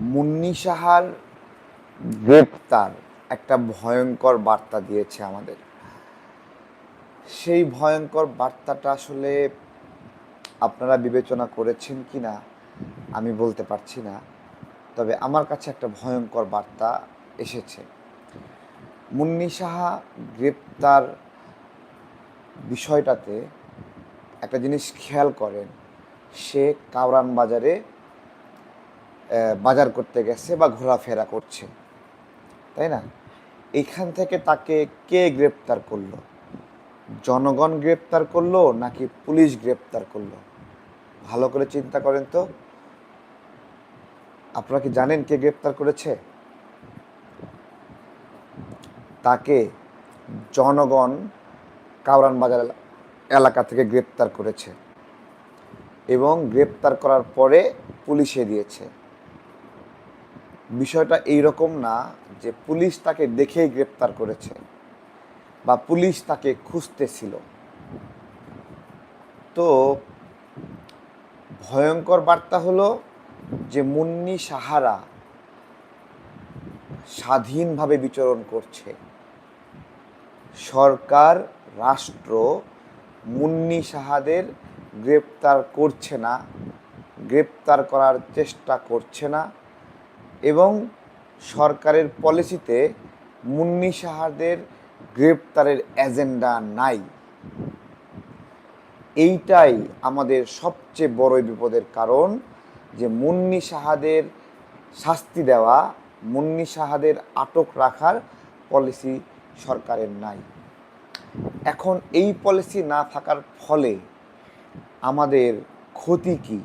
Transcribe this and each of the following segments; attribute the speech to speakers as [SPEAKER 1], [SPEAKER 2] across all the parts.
[SPEAKER 1] মুন্নি সাহার গ্রেপ্তার একটা ভয়ঙ্কর বার্তা দিয়েছে আমাদের। সেই ভয়ঙ্কর বার্তাটা আসলে আপনারা বিবেচনা করেছেন কি না আমি বলতে পারছি না। তবে আমার কাছে একটা ভয়ঙ্কর বার্তা এসেছে। মুন্নি সাহা গ্রেপ্তার বিষয়টাতে একটা জিনিস খেয়াল করেন, সে কাউরান বাজারে বাজার করতে গেছে বা ঘোরাফেরা করছে। তাই না? এখান থেকে তাকে কে গ্রেপ্তার করল? জনগণ গ্রেপ্তার করল নাকি পুলিশ গ্রেপ্তার করল? ভালো করে চিন্তা করেন তো। আপনারা কি জানেন কে গ্রেপ্তার করেছে? তাকে জনগণ কাউরান বাজার এলা- এলাকা থেকে গ্রেপ্তার করেছে এবং গ্রেপ্তার করার পরে পুলিশে দিয়েছে। বিষয়টা এই রকম না যে পুলিশ তাকে দেখেই গ্রেপ্তার করেছে বা পুলিশ তাকে খুঁজতেছিল। তো ভয়ঙ্কর বার্তা হলো যে মুন্নি সাহারা স্বাধীনভাবে বিচরণ করছে। সরকার, রাষ্ট্র মুন্নি সাহাদের গ্রেপ্তার করছে না, গ্রেপ্তার করার চেষ্টা করছে না। এবং সরকারের পলিসিতে মুন্নি সাহাদের গ্রেপ্তারের এজেন্ডা নাই। এইটাই আমাদের সবচেয়ে বড় বিপদের কারণ যে মুন্নি সাহাদের শাস্তি দেওয়া, মুন্নি সাহাদের আটক রাখার পলিসি সরকারের নাই। এখন এই পলিসি না থাকার ফলে আমাদের ক্ষতি কি?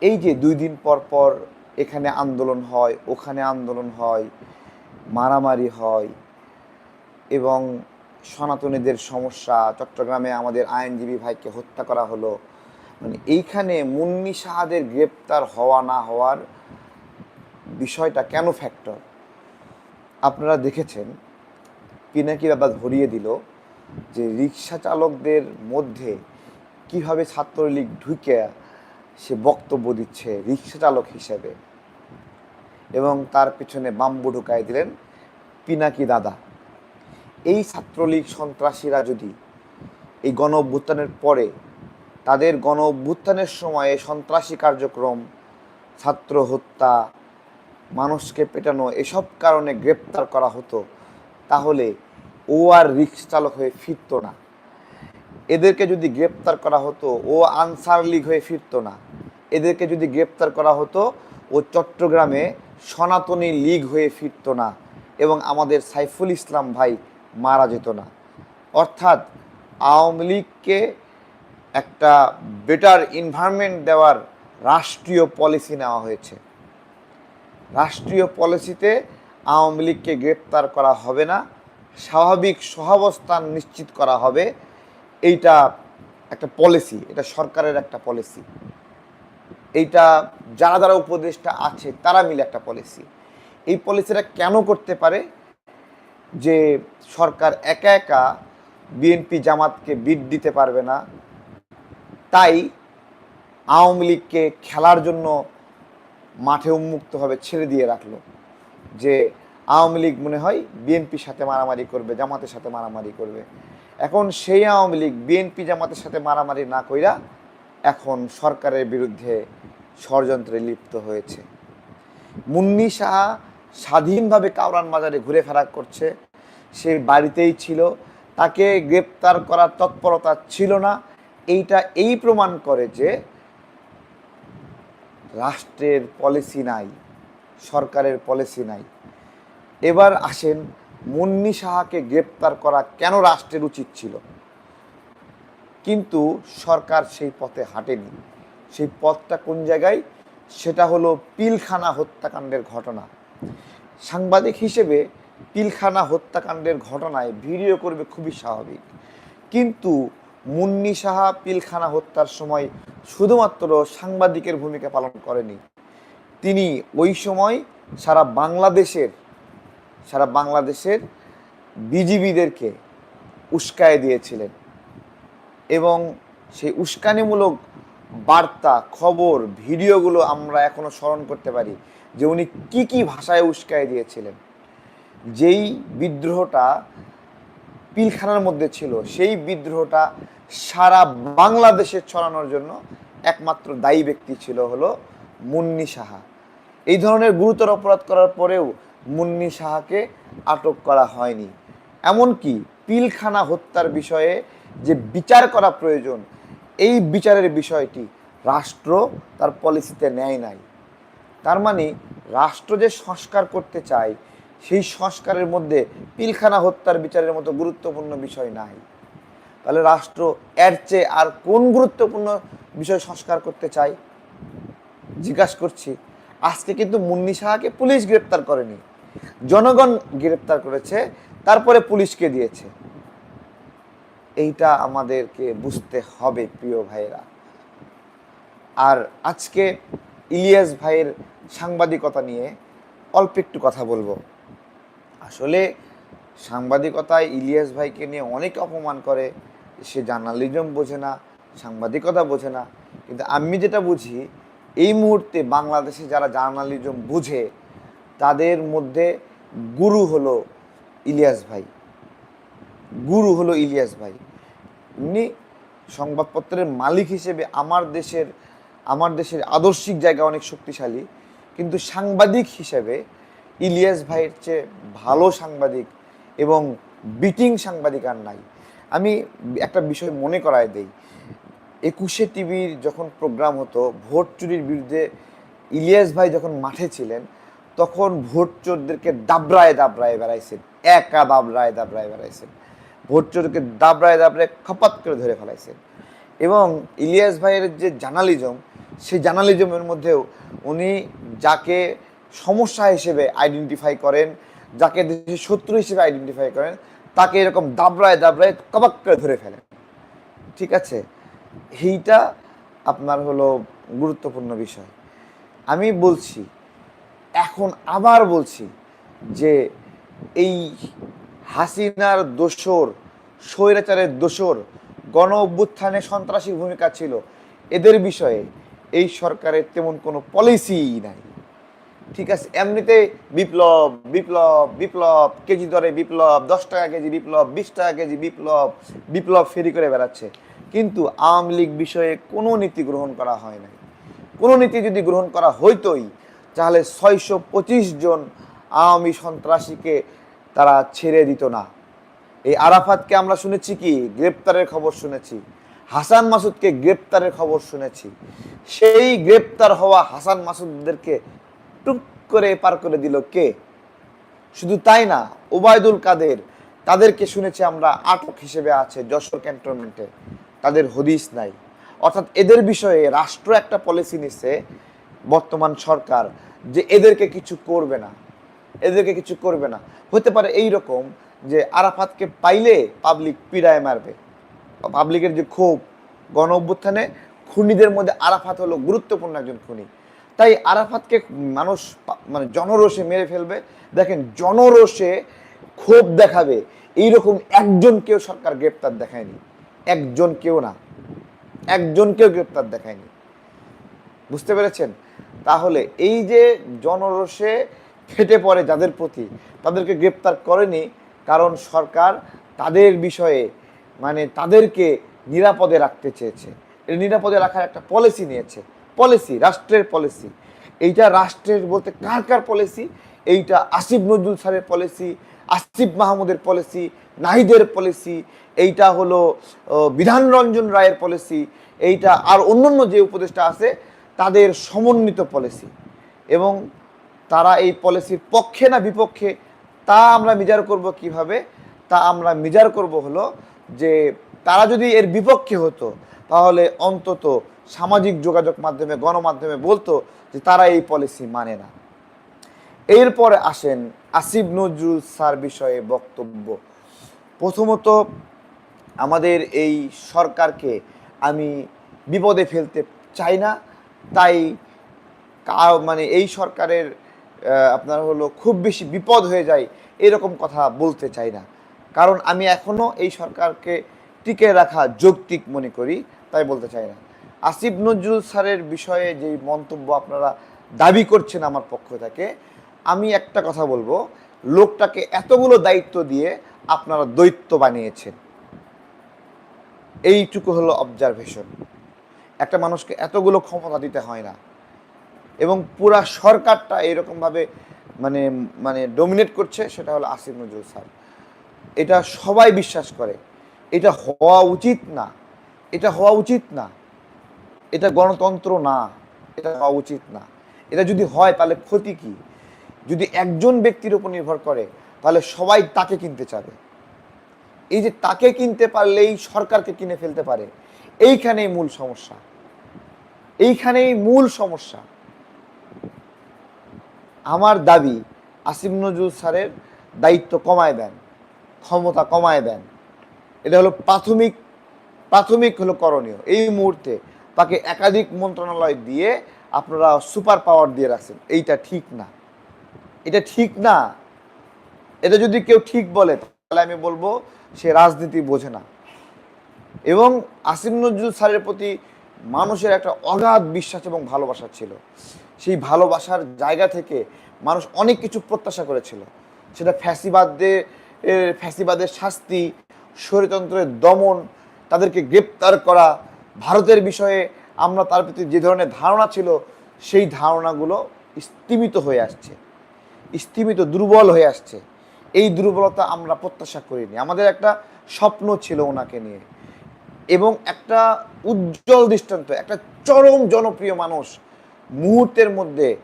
[SPEAKER 1] এই যে দুই দিন পর পর এখানে আন্দোলন হয়, ওখানে আন্দোলন হয়, মারামারি হয় এবং সনাতনীদের সমস্যা, চট্টগ্রামে আমাদের আইনজীবী ভাইকে হত্যা করা হলো। মানে এইখানে মুন্নি সাহাদের গ্রেপ্তার হওয়া না হওয়ার বিষয়টা কেন ফ্যাক্টর আপনারা দেখেছেন, পিনাকি বাবা ধরিয়ে দিল যে রিক্সা চালকদের মধ্যে কীভাবে ছাত্রলীগ ঢুকে সে বক্তব্য দিচ্ছে রিক্সা চালক হিসেবে। এবং তার পিছনে বাম্বু ঢুকাই দিলেন পিনাকি দাদা। এই ছাত্রলীগ সন্ত্রাসীরা যদি এই গণ অভ্যুত্থানের পরে তাদের গণ অভ্যুত্থানের সময়ে সন্ত্রাসী কার্যক্রম, ছাত্র হত্যা, মানুষকে পেটানো এসব কারণে গ্রেপ্তার করা হতো, তাহলে ও আর রিক্সা চালক হয়ে ফিরতো না। এদেরকে যদি গ্রেপ্তার করা হতো, ও আনসার লীগ হয়ে ফিরতো না। এদেরকে যদি গ্রেপ্তার করা হতো, ও চট্টগ্রামে সনাতনী লীগ হয়ে ফিরতো না এবং আমাদের সাইফুল ইসলাম ভাই মারা যেত না। অর্থাৎ আওয়ামী লীগকে একটা বেটার এনভায়রনমেন্ট দেওয়ার রাষ্ট্রীয় পলিসি নেওয়া হয়েছে। রাষ্ট্রীয় পলিসিতে আওয়ামী লীগকে গ্রেপ্তার করা হবে না। স্বাভাবিক সহাবস্থান নিশ্চিত করা হবে। এইটা একটা পলিসি এটা সরকারের একটা পলিসি এইটা যারা যারা উপদেষ্টা আছে, তারা মিলে একটা পলিসি এই পলিসিটা কেন করতে পারে? যে সরকার একা একা বিএনপি জামাতকে বিট দিতে পারবে না, তাই আওয়ামী লীগকে খেলার জন্য মাঠে উন্মুক্তভাবে ছেড়ে দিয়ে রাখল। যে আওয়ামী লীগ মনে হয় বিএনপির সাথে মারামারি করবে, জামাতের সাথে মারামারি করবে। এখন সেই আওয়ামী লীগ বিএনপি জামাতের সাথে মারামারি না কইরা এখন সরকারের বিরুদ্ধে ষড়যন্ত্রে লিপ্ত হয়েছে। মুন্নি সাহা স্বাধীনভাবে কাউরান বাজারে ঘুরে ফেরা করছে। সে বাড়িতেই ছিল। তাকে গ্রেপ্তার করার তৎপরতা ছিল না। এইটা এই প্রমাণ করে যে রাষ্ট্রের পলিসি নাই, সরকারের পলিসি নাই। এবার আসেন মুন্নি সাহাকে গ্রেপ্তার করা কেন রাষ্ট্রের উচিত ছিল? কিন্তু সরকার সেই পথে হাঁটেনি। সেই পথটা কোন জায়গায়? সেটা হলো পিলখানা হত্যাকাণ্ডের ঘটনা। সাংবাদিক হিসেবে পিলখানা হত্যাকাণ্ডের ঘটনায় ভিডিও করবে খুবই স্বাভাবিক। কিন্তু মুন্নি সাহা পিলখানা হত্যার সময় শুধুমাত্র সাংবাদিকের ভূমিকা পালন করেনি। তিনি ওই সময় সারা বাংলাদেশের সারা বাংলাদেশের বিজিবিদেরকে উস্কায় দিয়েছিলেন। এবং সেই উস্কানিমূলক বার্তা, খবর, ভিডিওগুলো আমরা এখনও স্মরণ করতে পারি যে উনি কি কি ভাষায় উস্কায় দিয়েছিলেন। যেই বিদ্রোহটা পিলখানার মধ্যে ছিল, সেই বিদ্রোহটা সারা বাংলাদেশে ছড়ানোর জন্য একমাত্র দায়ী ব্যক্তি ছিল হলো মুন্নি সাহা। এই ধরনের গুরুতর অপরাধ করার পরেও মুন্নি সাহাকে আটক করা হয়নি। এমনকি পিলখানা হত্যার বিষয়ে যে বিচার করা প্রয়োজন এই বিচারের বিষয়টি রাষ্ট্র তার পলিসিতে নেয় নাই। তার মানে রাষ্ট্র যে সংস্কার করতে চায়, সেই সংস্কারের মধ্যে পিলখানা হত্যার বিচারের মতো গুরুত্বপূর্ণ বিষয় নাই। তাহলে রাষ্ট্র এর চেয়ে আর কোন গুরুত্বপূর্ণ বিষয় সংস্কার করতে চায়? জিজ্ঞাসা করছি, আজকে কিন্তু মুন্নি সাহাকে পুলিশ গ্রেপ্তার করেনি। জনগণ গ্রেপ্তার করেছে, তারপরে পুলিশকে দিয়েছে। এইটা আমাদেরকে বুঝতে হবে, প্রিয় ভাইয়েরা। আর আজকে ইলিয়াস ভাইয়ের সাংবাদিকতা নিয়ে অল্প একটু কথা বলব। আসলে সাংবাদিকতায় ইলিয়াস ভাইকে নিয়ে অনেক অপমান করে, সে জার্নালিজম বোঝে না, সাংবাদিকতা বোঝে না। কিন্তু আমি যেটা বুঝি, এই মুহূর্তে বাংলাদেশে যারা জার্নালিজম বুঝে, তাদের মধ্যে গুরু হলো ইলিয়াস ভাই। গুরু হলো ইলিয়াস ভাই। উনি সংবাদপত্রের মালিক হিসেবে আমার দেশের আমার দেশের আদর্শিক জায়গা অনেক শক্তিশালী। কিন্তু সাংবাদিক হিসেবে ইলিয়াস ভাইয়ের চেয়ে ভালো সাংবাদিক এবং বিটিং সাংবাদিক আর নাই। আমি একটা বিষয় মনে করায় দেই। একুশে টিভির যখন প্রোগ্রাম হতো, ভোট চুরির বিরুদ্ধে ইলিয়াস ভাই যখন মাঠে ছিলেন, তখন ভোট চোরদেরকে দাবড়ায় দাবড়ায় বেড়াইছেন। একা দাবড়ায় দাবড়ায় বেড়াইছেন। ভোট চোরকে দাবড়ায় দাবড়ায় খপাত করে ধরে ফেলাইছেন এবং ইলিয়াস ভাইয়ের যে জার্নালিজম, সেই জার্নালিজমের মধ্যেও উনি যাকে সমস্যা হিসেবে আইডেন্টিফাই করেন, যাকে দেশের শত্রু হিসেবে আইডেন্টিফাই করেন, তাকে এরকম দাবড়ায় দাবড়ায় কবাক করে ধরে ফেলেন। ঠিক আছে? এইটা আপনার হলো গুরুত্বপূর্ণ বিষয়। আমি বলছি, এখন আবার বলছি যে এই হাসিনার দোসর স্বৈরাচারের দোসর গণ অভ্যুত্থানে সন্ত্রাসী ভূমিকা ছিল। এদের বিষয়ে এই সরকারের তেমন কোনো পলিসিই নাই। ঠিক আছে, এমনিতে বিপ্লব বিপ্লব বিপ্লব, কেজি দরে বিপ্লব, দশ টাকা কেজি বিপ্লব, বিশ টাকা কেজি বিপ্লব বিপ্লব ফেরি করে বেড়াচ্ছে। কিন্তু আওয়ামী লীগ বিষয়ে কোনো নীতি গ্রহণ করা হয় নাই। কোনো নীতি যদি গ্রহণ করা হইতই, তাহলে ছয়শো পঁচিশ জন আওয়ামী সন্ত্রাসীকে তারা ছেড়ে দিত না। এই আরাফাতকে আমরা শুনেছি কি? গ্রেপ্তারের খবর শুনেছি। হাসান মাসুদকে গ্রেপ্তারের খবর শুনেছি। সেই গ্রেপ্তার হওয়া হাসান মাসুদদেরকে টুক করে পার করে দিল কে? শুধু তাই না, ওবায়দুল কাদের, তাদেরকে শুনেছি আমরা আটক হিসেবে আছে যশোর ক্যান্টনমেন্টে। তাদের হদিস নাই। অর্থাৎ এদের বিষয়ে রাষ্ট্র একটা পলিসি নিচ্ছে বর্তমান সরকার যে এদেরকে কিছু করবে না। এদেরকে কিছু করবে না। হতে পারে এই রকম যে আরাফাতকে পাইলে পাবলিক পীড়ায় মারবে। পাবলিকের যে ক্ষোভ গণ অভ্যুত্থানে খুনিদের মধ্যে আরাফাত হলো গুরুত্বপূর্ণ একজন খুনি। তাই আরাফাতকে মানুষ মানে জনরোষে মেরে ফেলবে। দেখেন, জনরোষে ক্ষোভ দেখাবে। এইরকম একজন কেউ সরকার গ্রেপ্তার দেখায়নি। একজন কেউ না। একজন কেউ গ্রেপ্তার দেখায়নি। বুঝতে পেরেছেন? তাহলে এই যে জনরোষে ফেটে পড়ে যাদের প্রতি তাদেরকে গ্রেপ্তার করেনি কারণ সরকার তাদের বিষয়ে মানে তাদেরকে নিরাপদে রাখতে চেয়েছে। নিরাপদে রাখার একটা পলিসি নিয়েছে। পলিসি রাষ্ট্রের পলিসি এইটা রাষ্ট্রের বলতে কার কার পলিসি এইটা আসিফ নজরুল স্যারের পলিসি আসিফ মাহমুদের পলিসি নাহিদের পলিসি এইটা হলো আহ, বিধান রঞ্জন রায়ের পলিসি এইটা আর অন্যান্য যে উপদেষ্টা আছে তাদের সমন্বিত পলিসি এবং তারা এই পলিসির পক্ষে না বিপক্ষে, তা আমরা মিজার করব কীভাবে? তা আমরা মিজার করব হলো যে তারা যদি এর বিপক্ষে হতো, তাহলে অন্তত সামাজিক যোগাযোগ মাধ্যমে, গণমাধ্যমে বলতো যে তারা এই পলিসি মানে না। এরপরে আসেন আসিফ নজরুল স্যার বিষয়ে বক্তব্য। প্রথমত আমাদের এই সরকারকে আমি বিপদে ফেলতে চাই না, তাই মানে এই সরকারের আপনার হলো খুব বেশি বিপদ হয়ে যায় এরকম কথা বলতে চাই না। কারণ আমি এখনও এই সরকারকে টিকে রাখা যৌক্তিক মনে করি, তাই বলতে চাই না। আসিফ নজরুল স্যারের বিষয়ে যে মন্তব্য আপনারা দাবি করছেন আমার পক্ষ থেকে, আমি একটা কথা বলব, লোকটাকে এতগুলো দায়িত্ব দিয়ে আপনারা দৈত্য বানিয়েছেন। এইটুকু হলো অবজারভেশন একটা মানুষকে এতগুলো ক্ষমতা দিতে হয় না। এবং পুরা সরকারটা এরকমভাবে মানে মানে ডোমিনেট করছে, সেটা হলো আসিফ নজরুল স্যার। এটা সবাই বিশ্বাস করে। এটা হওয়া উচিত না। এটা হওয়া উচিত না। এটা গণতন্ত্র না। এটা হওয়া উচিত না। এটা যদি হয়, তাহলে ক্ষতি কি? যদি একজন ব্যক্তির উপর নির্ভর করে, তাহলে সবাই তাকে কিনতে চাবে। এই যে তাকে কিনতে পারলেই সরকারকে কিনে ফেলতে পারে, এইখানেই মূল সমস্যা। এইখানেই মূল সমস্যা। আমার দাবি আসিম নজরুল স্যারের দায়িত্ব কমায় দেন, ক্ষমতা কমায় দেন। এটা হলো প্রাথমিক প্রাথমিক হলো করণীয়। এই মুহূর্তে তাকে একাধিক মন্ত্রণালয় দিয়ে আপনারা সুপার পাওয়ার দিয়ে রাখছেন। এইটা ঠিক না। এটা ঠিক না। এটা যদি কেউ ঠিক বলে, তাহলে আমি বলব সে রাজনীতি বোঝে না। এবং আসিম নজরুল স্যারের প্রতি মানুষের একটা অগাধ বিশ্বাস এবং ভালোবাসা ছিল। সেই ভালোবাসার জায়গা থেকে মানুষ অনেক কিছু প্রত্যাশা করেছিল। সেটা ফ্যাসিবাদদের ফ্যাসিবাদের শাস্তি স্বৈরতন্ত্রের দমন, তাদেরকে গ্রেপ্তার করা, ভারতের বিষয়ে আমরা তার প্রতি যে ধরনের ধারণা ছিল, সেই ধারণাগুলো স্তীমিত হয়ে আসছে। স্তীমিত, দুর্বল হয়ে আসছে। এই দুর্বলতা আমরা প্রত্যাশা করিনি। আমাদের একটা স্বপ্ন ছিল ওনাকে নিয়ে। এবং একটা উজ্জ্বল দৃষ্টান্ত, একটা চরম জনপ্রিয় মানুষ মুহূর্তের মধ্যে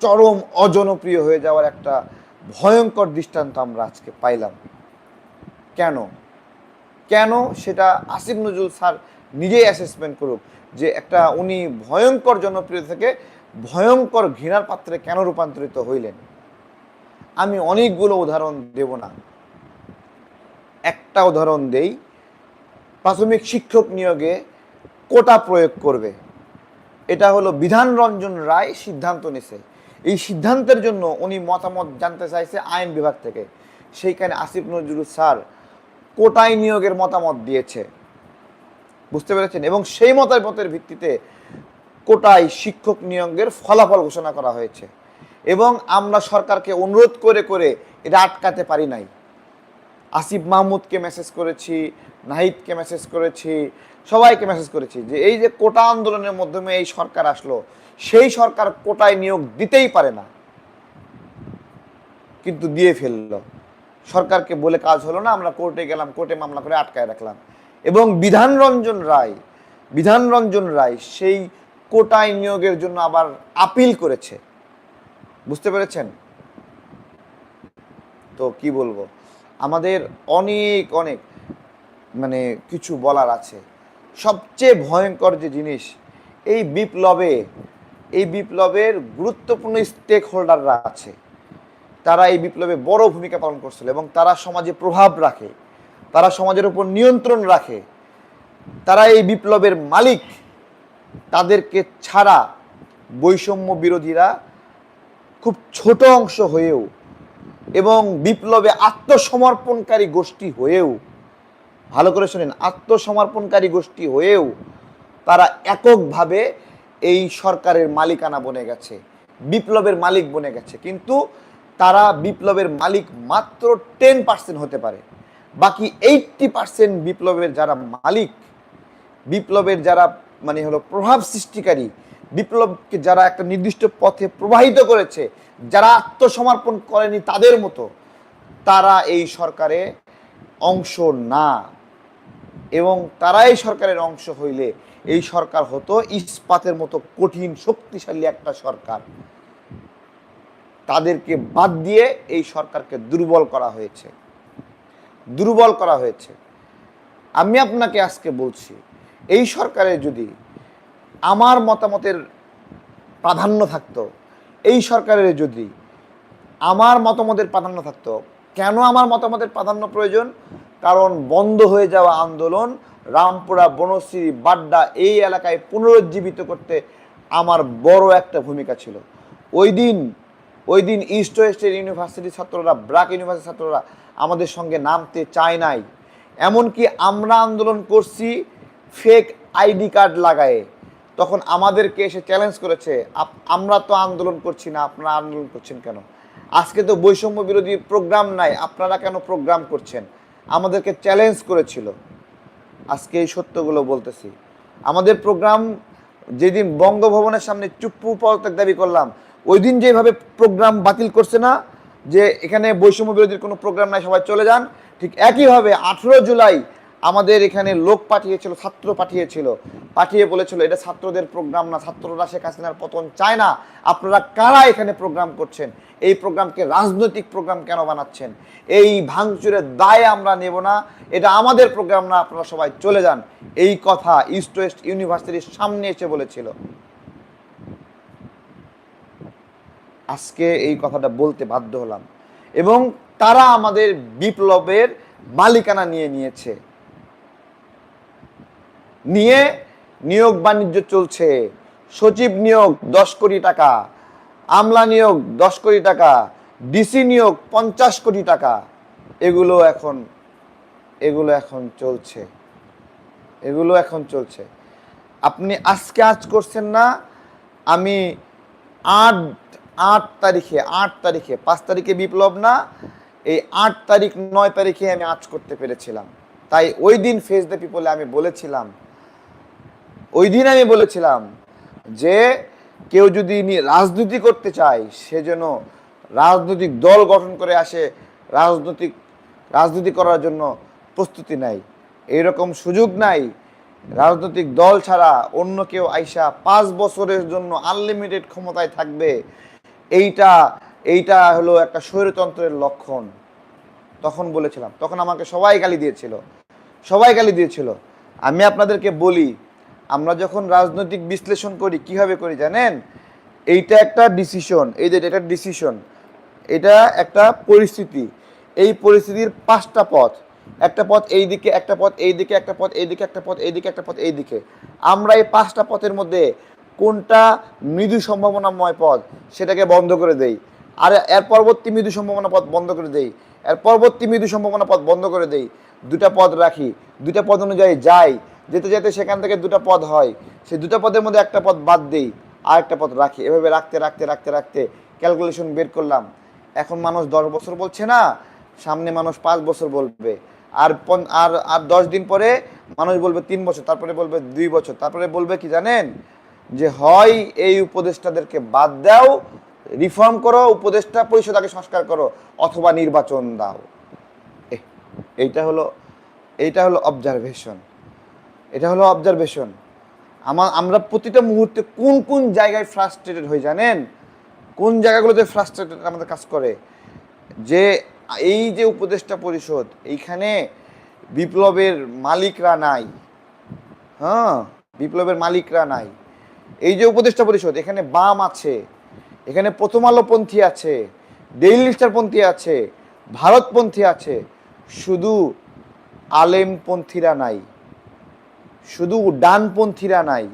[SPEAKER 1] চরম অজনপ্রিয় হয়ে যাওয়ার একটা ভয়ঙ্কর দৃষ্টান্ত আমরা আজকে পাইলাম। কেন? কেন সেটা আসিফ নজরুল স্যার নিজেই অ্যাসেসমেন্ট করুক যে একটা উনি ভয়ঙ্কর জনপ্রিয় থেকে ভয়ঙ্কর ঘৃণার পাত্রে কেন রূপান্তরিত হইলেন? আমি অনেকগুলো উদাহরণ দেব না। একটা উদাহরণ দেই, প্রাথমিক শিক্ষক নিয়োগে কোটা প্রয়োগ করবে। এটা হলো বিধান রঞ্জন রায় সিদ্ধান্ত নিছে। এই সিদ্ধান্তের জন্য উনি মতামত জানতে চাইছে আইন বিভাগ থেকে। সেইখানে আসিফ নজরুল স্যার কোটায় নিয়োগের মতামত দিয়েছে। বুঝতে পেরেছেন? এবং সেই মতামতের ভিত্তিতে কোটায় শিক্ষক নিয়োগের ফলাফল ঘোষণা করা হয়েছে। এবং আমরা সরকারকে অনুরোধ করে করে এটা আটকাতে পারি নাই। আসিফ মাহমুদকে মেসেজ করেছি নাহিদকে মেসেজ করেছি, সবাইকে মেসেজ করেছি যে এই যে কোটা আন্দোলনের মাধ্যমে এই সরকার আসলো, সেই সরকার কোটায় নিয়োগ দিতেই পারে না। কিন্তু দিয়ে ফেলল। সরকারকে বলে কাজ হলো না, আমরা কোর্টে গেলাম কোর্টে মামলা করে আটকায় রাখলাম। এবং বিধান রঞ্জন রায়, বিধান রঞ্জন রায় সেই কোটায় নিয়োগের জন্য আবার আপিল করেছে। বুঝতে পেরেছেন? তো কি বলব? আমাদের অনেক অনেক মানে কিছু বলার আছে। সবচেয়ে ভয়ঙ্কর যে জিনিস, এই বিপ্লবে, এই বিপ্লবের গুরুত্বপূর্ণ স্টেক হোল্ডাররা আছে। তারা এই বিপ্লবে বড় ভূমিকা পালন করছিল এবং তারা সমাজে প্রভাব রাখে, তারা সমাজের উপর নিয়ন্ত্রণ রাখে। তারা এই বিপ্লবের মালিক, তাদেরকে ছাড়া বৈষম্য বিরোধীরা খুব ছোট অংশ হয়েও এবং বিপ্লবে আত্মসমর্পণকারী গোষ্ঠী হয়েও ভালো করে শোনেন, আত্মসমর্পণকারী গোষ্ঠী হয়েও তারা এককভাবে এই সরকারের মালিকানা বনে গেছে, বিপ্লবের মালিক বনে গেছে। কিন্তু তারা বিপ্লবের মালিক মাত্র টেন পার্সেন্ট হতে পারে। বাকি এইটটি পার্সেন্ট বিপ্লবের যারা মালিক, বিপ্লবের যারা মানে হলো প্রভাব সৃষ্টিকারী, বিপ্লবকে যারা একটা নির্দিষ্ট পথে প্রবাহিত করেছে, যারা আত্মসমর্পণ করেনি তাদের মতো, তারা এই সরকারে অংশ না। এবং তারাই সরকারের অংশ হইলে এই সরকার হতো ইস্পাতের মতো কঠিন, শক্তিশালী একটা সরকার। তাদেরকে বাদ দিয়ে এই সরকারকে দুর্বল করা হয়েছে। দুর্বল করা হয়েছে। আমি আপনাকে আজকে বলছি, এই সরকারে যদি আমার মতামতের প্রাধান্য থাকতো, এই সরকারের যদি আমার মতামতের প্রাধান্য থাকতো, কেন আমার মতামতের প্রাধান্য প্রয়োজন? কারণ বন্ধ হয়ে যাওয়া আন্দোলন রামপুরা, বনশ্রী, বাড্ডা এই এলাকায় পুনরুজ্জীবিত করতে আমার বড় একটা ভূমিকা ছিল। ওই দিন ওই দিন ইস্ট ওয়েস্টের ইউনিভার্সিটির ছাত্ররা ব্রাক ইউনিভার্সিটির ছাত্ররা আমাদের সঙ্গে নামতে চায় নাই। এমনকি আমরা আন্দোলন করছি ফেক আইডি কার্ড লাগায়ে। তখন আমাদেরকে এসে চ্যালেঞ্জ করেছে আমরা তো আন্দোলন করছি না, আপনারা আন্দোলন করছেন কেন? আজকে তো বৈষম্য বিরোধী প্রোগ্রাম নাই, আপনারা কেন প্রোগ্রাম করছেন? আমাদেরকে চ্যালেঞ্জ করেছিল। আজকে এই সত্যগুলো বলতেছি। আমাদের প্রোগ্রাম যেদিন বঙ্গভবনের সামনে চুপ্পু পদত্যাগ দাবি করলাম ওই দিন যেভাবে প্রোগ্রাম বাতিল করছে না, যে এখানে বৈষম্য বিরোধীর কোনো প্রোগ্রাম নাই, সবাই চলে যান, ঠিক একইভাবে আঠেরো জুলাই আমাদের এখানে লোক পাঠিয়েছিল, ছাত্র পাঠিয়েছিল। পাঠিয়ে বলেছিল, এটা ছাত্রদের প্রোগ্রাম না, ছাত্ররা শেখ হাসিনার পতন চায় না। আপনারা কারা এখানে প্রোগ্রাম করছেন? এই প্রোগ্রামকে রাজনৈতিক প্রোগ্রাম কেন বানাচ্ছেন? এই ভাঙচুরের দায় আমরা নেব না। এটা আমাদের প্রোগ্রাম না, আপনারা সবাই চলে যান। এই কথা ইস্ট ওয়েস্ট ইউনিভার্সিটির সামনে এসে বলেছিল। আজকে এই কথাটা বলতে বাধ্য হলাম। এবং তারা আমাদের বিপ্লবের মালিকানা নিয়ে নিয়েছে। নিয়ে নিয়োগ বাণিজ্য চলছে। সচিব নিয়োগ দশ কোটি টাকা, আমলা নিয়োগ দশ কোটি টাকা, ডিসি নিয়োগ পঞ্চাশ কোটি টাকা। এগুলো এখন এগুলো এখন চলছে। এগুলো এখন চলছে। আপনি আজকে আজ করছেন না, আমি আট আট তারিখে আট তারিখে, পাঁচ তারিখে বিপ্লব না, এই আট তারিখ নয় তারিখে আমি আজ করতে পেরেছিলাম। তাই ওই দিন ফেস দ্য পিপলে আমি বলেছিলাম ওই দিন আমি বলেছিলাম যে কেউ যদি রাজনীতি করতে চায়, সে যেন রাজনৈতিক দল গঠন করে আসে, রাজনৈতিক, রাজনীতি করার জন্য প্রস্তুতি নেয়। এইরকম সুযোগ নাই। রাজনৈতিক দল ছাড়া অন্য কেউ আইসা পাঁচ বছরের জন্য আনলিমিটেড ক্ষমতায় থাকবে, এইটা এইটা হলো একটা স্বৈরতন্ত্রের লক্ষণ। তখন বলেছিলাম, তখন আমাকে সবাই গালি দিয়েছিল, সবাই গালি দিয়েছিল। আমি আপনাদেরকে বলি আমরা যখন রাজনৈতিক বিশ্লেষণ করি, কীভাবে করি জানেন? এইটা একটা ডিসিশন এই যে এটা ডিসিশন এটা একটা পরিস্থিতি। এই পরিস্থিতির পাঁচটা পথ। একটা পথ এই দিকে একটা পথ এই দিকে একটা পথ এই দিকে একটা পথ এই দিকে একটা পথ এই দিকে আমরা এই পাঁচটা পথের মধ্যে কোনটা মৃদু সম্ভাবনাময় পথ, সেটাকে বন্ধ করে দেই। আর এর পরবর্তী মৃদু সম্ভাবনা পথ বন্ধ করে দেই। এর পরবর্তী মৃদু সম্ভাবনা পথ বন্ধ করে দেই। দুটা পদ রাখি। দুটা পদ অনুযায়ী যাই। যেতে যেতে সেখান থেকে দুটা পদ হয়। সেই দুটা পদের মধ্যে একটা পদ বাদ দেই আর একটা পদ রাখি। এভাবে রাখতে রাখতে রাখতে রাখতে ক্যালকুলেশন বের করলাম। এখন মানুষ দশ বছর বলছে না, সামনে মানুষ পাঁচ বছর বলবে। আর আর আর দশ দিন পরে মানুষ বলবে তিন বছর, তারপরে বলবে দুই বছর, তারপরে বলবে কি জানেন? যে হয় এই উপদেষ্টাদেরকে বাদ দাও রিফর্ম করো, উপদেষ্টা পরিষদ আগে সংস্কার করো, অথবা নির্বাচন দাও। এইটা হলো এইটা হলো অবজারভেশন এটা হলো অবজারভেশন আমার আমরা প্রতিটা মুহূর্তে কোন কোন জায়গায় ফ্রাস্ট্রেটেড হয়ে জানেন? কোন জায়গাগুলোতে ফ্রাস্ট্রেটেড আমাদের কাজ করে? যে এই যে উপদেষ্টা পরিষদ, এইখানে বিপ্লবের মালিকরা নাই। হ্যাঁ বিপ্লবের মালিকরা নাই। এই যে উপদেষ্টা পরিষদ, এখানে বাম আছে, এখানে প্রথম আলোপন্থী আছে ডেইলি স্টারপন্থী আছে, ভারতপন্থী আছে, শুধু আলেমপন্থীরা নাই। শুধু ডানপন্থীরা নাই,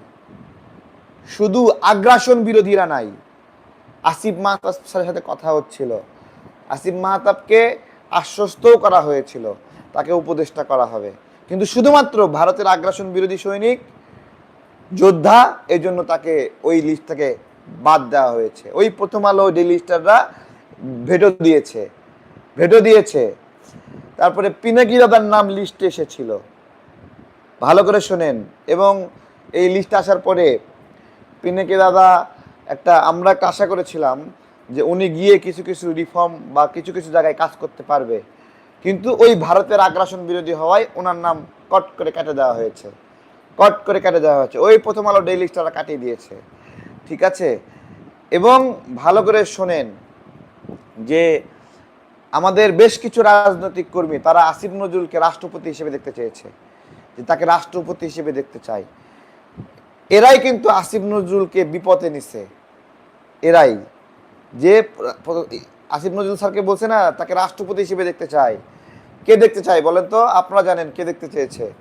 [SPEAKER 1] শুধু আগ্রাসন বিরোধীরা নাই। আসিফ মাহতাব সাথে কথা হচ্ছিল। আসিফ মাহতাবকে আশ্বস্তও করা হয়েছিল, তাকে উপদেষ্টা করা হবে। কিন্তু শুধুমাত্র ভারতের আগ্রাসন বিরোধী সৈনিক, যোদ্ধা এই জন্য তাকে ওই লিস্ট থেকে বাদ দেওয়া হয়েছে। ওই প্রথম আলো ডেলি স্টাররা ভেটো দিয়েছে ভেটো দিয়েছে। তারপরে পিনাকি দাদার নাম লিস্টে এসেছিল। ভালো করে শোনেন। এবং এই লিস্ট আসার পরে পিনাকি দাদা একটা আমরা আশা করেছিলাম যে উনি গিয়ে কিছু কিছু রিফর্ম বা কিছু কিছু জায়গায় কাজ করতে পারবে। কিন্তু ওই ভারতের আগ্রাসন বিরোধী হওয়ায় ওনার নাম কট করে কেটে দেওয়া হয়েছে। কট করে কেটে দেওয়া হয়েছে। ওই প্রথম আলো ডেইলি স্টাররা কাটিয়ে দিয়েছে। ঠিক আছে? এবং ভালো করে শোনেন যে আমাদের বেশ কিছু রাজনৈতিক কর্মী, তারা আসিফ নজরুলকে রাষ্ট্রপতি হিসেবে দেখতে চেয়েছে। যে তাকে রাষ্ট্রপতি হিসেবে দেখতে চাই। এরাই কিন্তু আসিফ নজরুলকে বিপদে নিছে। এরাই। যে আসিফ নজরুল স্যারকে বলছে না, তাকে রাষ্ট্রপতি হিসেবে দেখতে চাই। কে দেখতে চাই বলেন তো? আপনারা জানেন কে দেখতে চেয়েছে।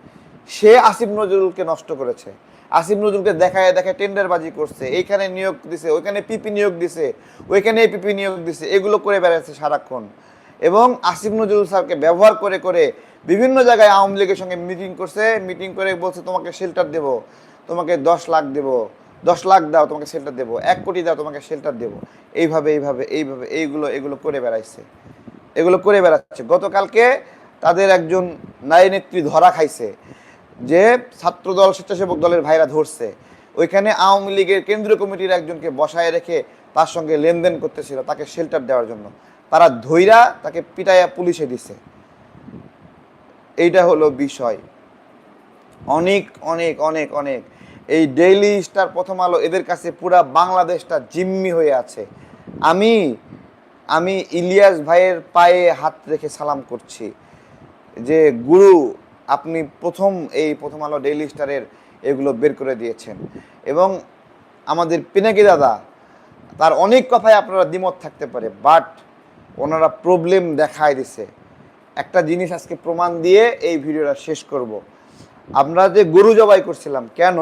[SPEAKER 1] সে আসিফ নজরুলকে নষ্ট করেছে। আসিফ নজরুলকে দেখায় দেখায় টেন্ডারবাজি করছে। এইখানে নিয়োগ দিছে, ওইখানে পিপি নিয়োগ দিছে, ওইখানে পিপি নিয়োগ দিছে। এগুলো করে বেড়াচ্ছে সারাক্ষণ। এবং আসিফ নজরুল স্যারকে ব্যবহার করে করে বিভিন্ন জায়গায় আওয়ামী লীগের সঙ্গে মিটিং করছে মিটিং করে বলছে, তোমাকে শেল্টার দেব, তোমাকে দশ লাখ দেব, দশ লাখ দাও, তোমাকে শেল্টার দেবো, এক কোটি দাও, তোমাকে শেল্টার দেবো। এইভাবে এইভাবে এইভাবে, এইগুলো, এগুলো করে বেড়াইছে। এগুলো করে বেড়াচ্ছে। গতকালকে তাদের একজন নারী নেত্রী ধরা খাইছে, যে ছাত্রদল, স্বেচ্ছাসেবক দলের ভাইরা ধরছে। ওইখানে আওয়ামী লীগের কেন্দ্রীয় কমিটির একজনকে বসায় রেখে তার সঙ্গে লেনদেন করতেছিল, তাকে শেল্টার দেওয়ার জন্য। তারা ধৈরা তাকে পিটাইয়া পুলিশে দিছে। এইটা হলো বিষয়। অনেক অনেক অনেক অনেক। এই ডেইলি স্টার প্রথম আলো এদের কাছে পুরা বাংলাদেশটা জিম্মি হয়ে আছে। আমি আমি ইলিয়াস ভাইয়ের পায়ে হাত রেখে সালাম করছি যে, গুরু, আপনি প্রথম এই প্রথম আলো ডেইলি স্টারের এগুলো বের করে দিয়েছেন। এবং আমাদের পিনাকি দাদা, তার অনেক কথায় আপনারা দ্বিমত থাকতে পারে, বাট ওনারা প্রবলেম দেখায় দিছে। একটা জিনিস আজকে প্রমাণ দিয়ে এই ভিডিওটা শেষ করব। আমরা যে গরু জবাই করছিলাম, কেন?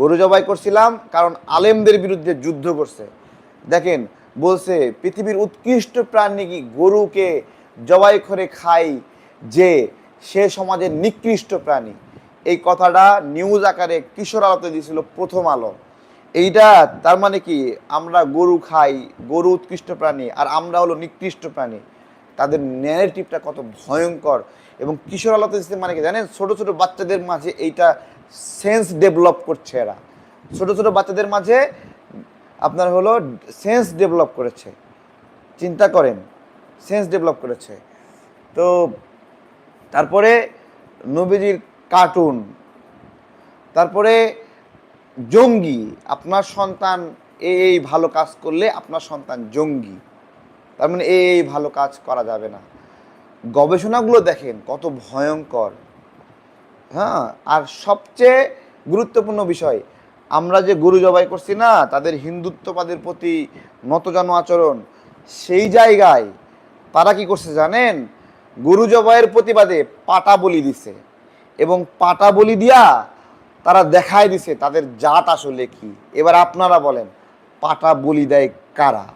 [SPEAKER 1] গরু জবাই করছিলাম কারণ আলেমদের বিরুদ্ধে যুদ্ধ করছে। দেখেন, বলছে, পৃথিবীর উৎকৃষ্ট প্রাণী কি গরুকে জবাই করে খাই যে সে সমাজের নিকৃষ্ট প্রাণী? এই কথাটা নিউজ আকারে কিশোর আলোতে দিয়েছিল প্রথম আলো। এইটা তার মানে কি, আমরা গরু খাই, গরু উৎকৃষ্ট প্রাণী, আর আমরা হলো নিকৃষ্ট প্রাণী। তাদের ন্যারেটিভটা কত ভয়ঙ্কর এবং কিশোর আলোতে মানে কি জানেন? ছোট ছোট বাচ্চাদের মাঝে এইটা সেন্স ডেভেলপ করছে এরা। ছোট ছোট বাচ্চাদের মাঝে আপনার হলো সেন্স ডেভেলপ করেছে। চিন্তা করেন সেন্স ডেভেলপ করেছে। তো তারপরে নবীজির কার্টুন তারপরে জঙ্গি, আপনার সন্তান এই ভালো কাজ করলে আপনার সন্তান জঙ্গি। তার মানে এই ভালো কাজ করা যাবে না। গবেষণাগুলো দেখেন কত ভয়ঙ্কর। হ্যাঁ আর সবচেয়ে গুরুত্বপূর্ণ বিষয়, আমরা যে গরু জবাই করছি না, তাদের হিন্দুত্ববাদের প্রতি নতজানো আচরণ, সেই জায়গায় তারা কি করছে জানেন? গরু জবাইয়ের প্রতিবাদে পাটা বলি দিছে এবং পাটা বলি দিয়া তারা দেখায় দিছে তাদের জাত আসলে কি। এবার আপনারা বলেন, পাটা বলি দেয় কারা?